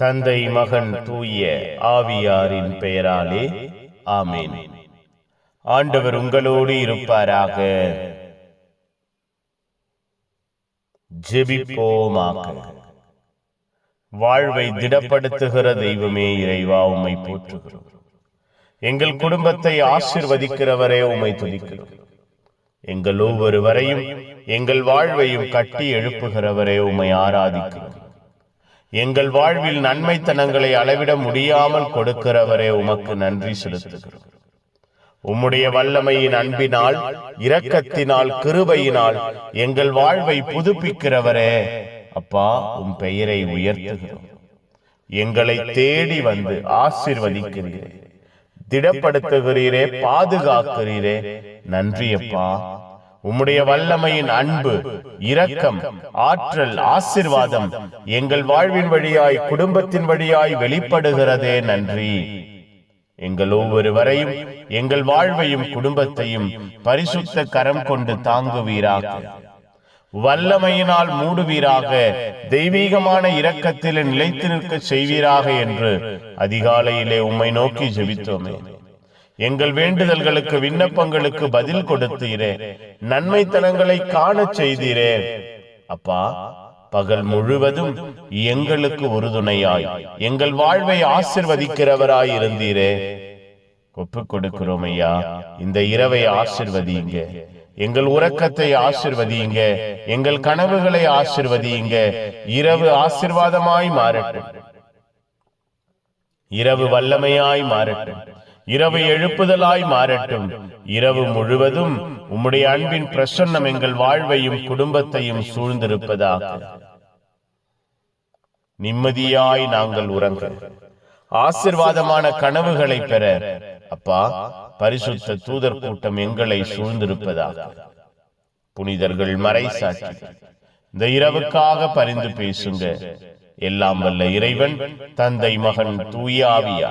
தந்தை மகன் தூய ஆவியாரின் பெயராலே ஆமென். ஆண்டவர் உங்களோடு இருப்பாராக. ஜெபிப்போமாக. வாழ்வை திடப்படுத்துகிற தெய்வமே இறைவா உம்மை போற்றுகிறோம். எங்கள் குடும்பத்தை ஆசிர்வதிக்கிறவரே உம்மை துதிக்கிறோம். எங்கள் ஒவ்வொருவரையும் எங்கள் வாழ்வையும் கட்டி எழுப்புகிறவரே உம்மை ஆராதிக்கிறோம். எங்கள் வாழ்வில் நன்மைத்தனங்களை அளவிட முடியாமல் கொடுக்கிறவரே உமக்கு நன்றி செலுத்துகிறோம். உம்முடைய வல்லமையின் அன்பினால் இரக்கத்தினால் கிருபையினால் எங்கள் வாழ்வை புதுப்பிக்கிறவரே அப்பா உம் பெயரை உயர்த்துகிறோம். எங்களை தேடி வந்து ஆசிர்வதிக்கிறீரே திடப்படுத்துகிறீரே பாதுகாக்கிறீரே. நன்றி அப்பா. உம்முடைய வல்லமையின் அன்பு இரக்கம் ஆற்றல் ஆசிர்வாதம் எங்கள் வாழ்வின் வழியாய் குடும்பத்தின் வழியாய் வெளிப்படுகிறதே நன்றி. எங்கள் ஒவ்வொருவரையும் எங்கள் வாழ்வையும் குடும்பத்தையும் பரிசுத்த கரம் கொண்டு தாங்குவீராக. வல்லமையினால் மூடுவீராக. தெய்வீகமான இரக்கத்தில் நிலைத்து நிற்க செய்வீராக என்று அதிகாலையிலே உம்மை நோக்கி ஜெபித்தோமே. எங்கள் வேண்டுதல்களுக்கு விண்ணப்பங்களுக்கு பதில் கொடுத்தீரே. நன்மைத்தனங்களை காண செய்தீரே. அப்பா பகல் முழுவதும் எங்களுக்கு உறுதுணையாய் எங்கள் வாழ்வை ஆசிர்வதிக்கிறவராய் இருந்தீரே ஒப்புக் கொடுக்கிறோம் ஐயா இந்த இரவை ஆசிர்வதிங்க எங்கள் உறக்கத்தை ஆசிர்வதியுங்க எங்கள் கனவுகளை ஆசிர்வதியுங்க. இரவு ஆசிர்வாதமாய் மாறட்டும். இரவு வல்லமையாய் மாறட்டும். இரவு எழுப்புதலாய் மாறட்டும். இரவு முழுவதும் உம்முடைய அன்பின் பிரசன்னம் எங்கள் வாழ்வையும் குடும்பத்தையும் சூழ்ந்திருப்பதாக. நிம்மதியாய் நாங்கள் உறங்க. ஆசிர்வாதமான கனவுகளை பெற. அப்பா பரிசுத்த தூதர் கூட்டம் எங்களை சூழ்ந்திருப்பதாக. புனிதர்கள் மறை சாட்சி. இந்த இரவுக்காக பரிந்து பேசுங்க. எல்லாம் வல்ல இறைவன் தந்தை மகன் தூயாவியா